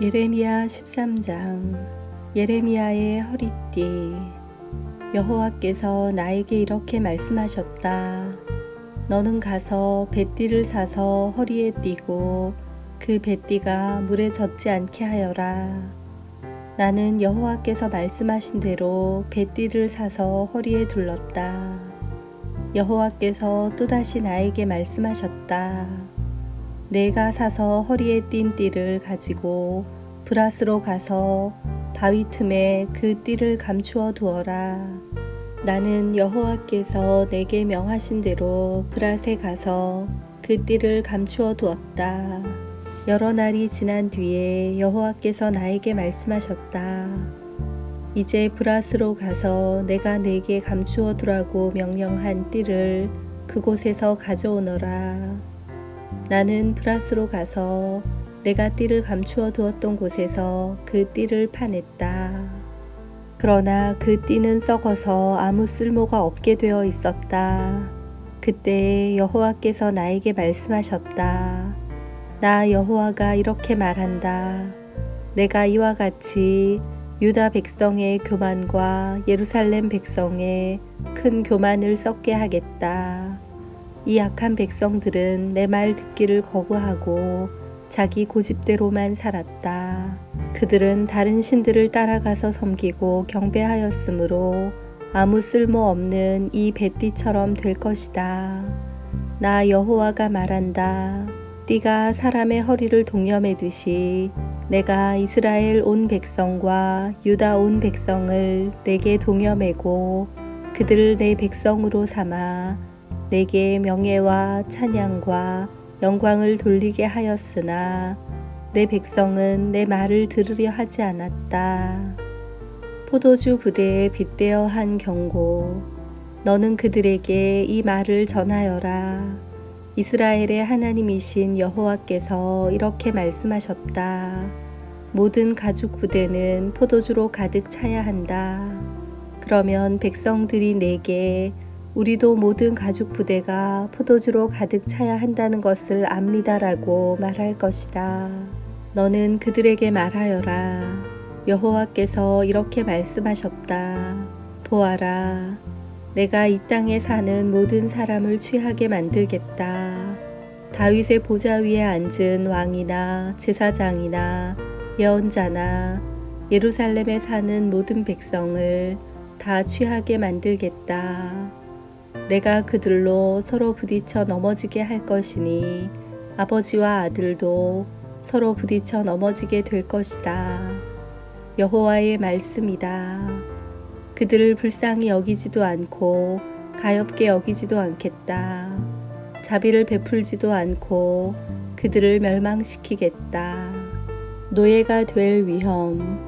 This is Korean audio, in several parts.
예레미야 13장 예레미야의 허리띠 여호와께서 나에게 이렇게 말씀하셨다. 너는 가서 뱃띠를 사서 허리에 띠고 그 뱃띠가 물에 젖지 않게 하여라. 나는 여호와께서 말씀하신 대로 뱃띠를 사서 허리에 둘렀다. 여호와께서 또다시 나에게 말씀하셨다. 내가 사서 허리에 띈 띠를 가지고 브라스로 가서 바위 틈에 그 띠를 감추어 두어라. 나는 여호와께서 내게 명하신 대로 브라스에 가서 그 띠를 감추어 두었다. 여러 날이 지난 뒤에 여호와께서 나에게 말씀하셨다. 이제 브라스로 가서 내가 내게 감추어 두라고 명령한 띠를 그곳에서 가져오너라. 나는 브라스로 가서 내가 띠를 감추어 두었던 곳에서 그 띠를 파냈다. 그러나 그 띠는 썩어서 아무 쓸모가 없게 되어 있었다. 그때 여호와께서 나에게 말씀하셨다. 나 여호와가 이렇게 말한다. 내가 이와 같이 유다 백성의 교만과 예루살렘 백성의 큰 교만을 썩게 하겠다. 이 약한 백성들은 내 말 듣기를 거부하고 자기 고집대로만 살았다. 그들은 다른 신들을 따라가서 섬기고 경배하였으므로 아무 쓸모 없는 이 뱃띠처럼 될 것이다. 나 여호와가 말한다. 띠가 사람의 허리를 동여매듯이 내가 이스라엘 온 백성과 유다 온 백성을 내게 동여매고 그들을 내 백성으로 삼아 내게 명예와 찬양과 영광을 돌리게 하였으나 내 백성은 내 말을 들으려 하지 않았다. 포도주 부대에 빗대어 한 경고. 너는 그들에게 이 말을 전하여라. 이스라엘의 하나님이신 여호와께서 이렇게 말씀하셨다. 모든 가죽 부대는 포도주로 가득 차야 한다. 그러면 백성들이 내게 우리도 모든 가죽 부대가 포도주로 가득 차야 한다는 것을 압니다라고 말할 것이다. 너는 그들에게 말하여라. 여호와께서 이렇게 말씀하셨다. 보아라. 내가 이 땅에 사는 모든 사람을 취하게 만들겠다. 다윗의 보좌 위에 앉은 왕이나 제사장이나 예언자나 예루살렘에 사는 모든 백성을 다 취하게 만들겠다. 내가 그들로 서로 부딪혀 넘어지게 할 것이니 아버지와 아들도 서로 부딪혀 넘어지게 될 것이다. 여호와의 말씀이다. 그들을 불쌍히 여기지도 않고 가엽게 여기지도 않겠다. 자비를 베풀지도 않고 그들을 멸망시키겠다. 노예가 될 위험.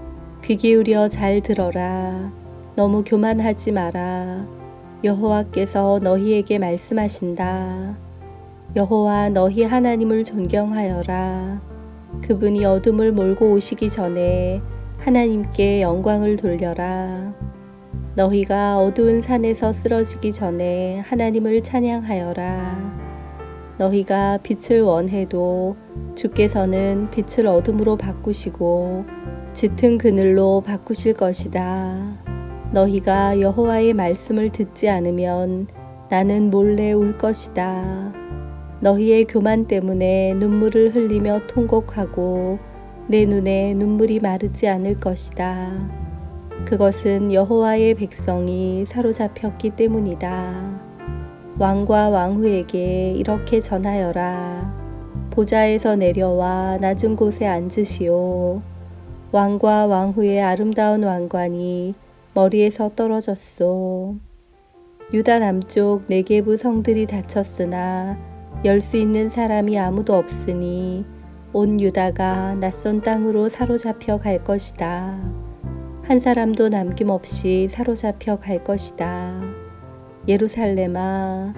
귀 기울여 잘 들어라. 너무 교만하지 마라. 여호와께서 너희에게 말씀하신다. 여호와 너희 하나님을 존경하여라. 그분이 어둠을 몰고 오시기 전에 하나님께 영광을 돌려라. 너희가 어두운 산에서 쓰러지기 전에 하나님을 찬양하여라. 너희가 빛을 원해도 주께서는 빛을 어둠으로 바꾸시고 짙은 그늘로 바꾸실 것이다. 너희가 여호와의 말씀을 듣지 않으면 나는 몰래 울 것이다. 너희의 교만 때문에 눈물을 흘리며 통곡하고 내 눈에 눈물이 마르지 않을 것이다. 그것은 여호와의 백성이 사로잡혔기 때문이다. 왕과 왕후에게 이렇게 전하여라. 보좌에서 내려와 낮은 곳에 앉으시오. 왕과 왕후의 아름다운 왕관이 머리에서 떨어졌소. 유다 남쪽 네게부 성들이 닫혔으나 열 수 있는 사람이 아무도 없으니 온 유다가 낯선 땅으로 사로잡혀 갈 것이다. 한 사람도 남김없이 사로잡혀 갈 것이다. 예루살렘아,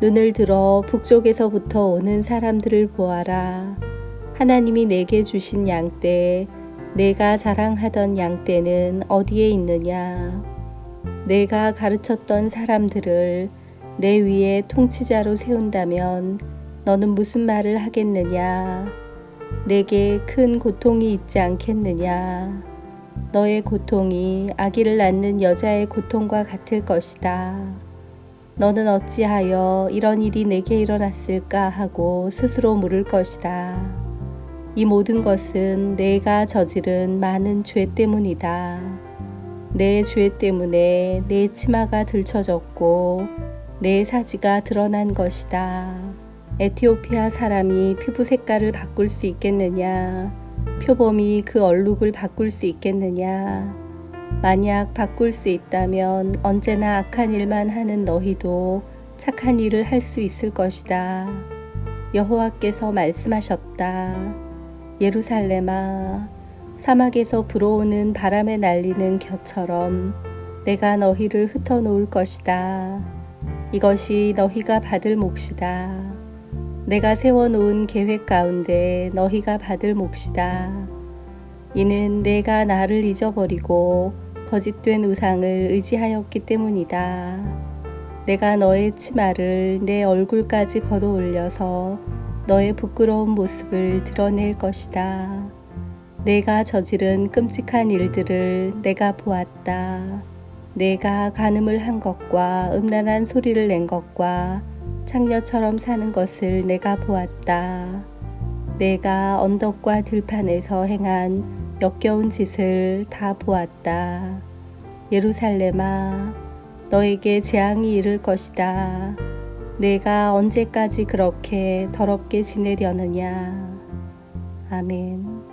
눈을 들어 북쪽에서부터 오는 사람들을 보아라. 하나님이 내게 주신 양떼, 내가 자랑하던 양떼는 어디에 있느냐? 내가 가르쳤던 사람들을 내 위에 통치자로 세운다면 너는 무슨 말을 하겠느냐? 내게 큰 고통이 있지 않겠느냐. 너의 고통이 아기를 낳는 여자의 고통과 같을 것이다. 너는 어찌하여 이런 일이 내게 일어났을까 하고 스스로 물을 것이다. 이 모든 것은 내가 저지른 많은 죄 때문이다. 내 죄 때문에 내 치마가 들춰졌고 내 사지가 드러난 것이다. 에티오피아 사람이 피부 색깔을 바꿀 수 있겠느냐? 표범이 그 얼룩을 바꿀 수 있겠느냐? 만약 바꿀 수 있다면 언제나 악한 일만 하는 너희도 착한 일을 할 수 있을 것이다. 여호와께서 말씀하셨다. 예루살렘아, 사막에서 불어오는 바람에 날리는 겨처럼 내가 너희를 흩어놓을 것이다. 이것이 너희가 받을 몫이다. 내가 세워놓은 계획 가운데 너희가 받을 몫이다. 이는 내가 나를 잊어버리고 거짓된 우상을 의지하였기 때문이다. 내가 너의 치마를 내 얼굴까지 걷어 올려서 너의 부끄러운 모습을 드러낼 것이다. 내가 저지른 끔찍한 일들을 내가 보았다. 내가 간음을 한 것과 음란한 소리를 낸 것과 창녀처럼 사는 것을 내가 보았다. 내가 언덕과 들판에서 행한 역겨운 짓을 다 보았다. 예루살렘아, 너에게 재앙이 이를 것이다. 내가 언제까지 그렇게 더럽게 지내려느냐. 아멘.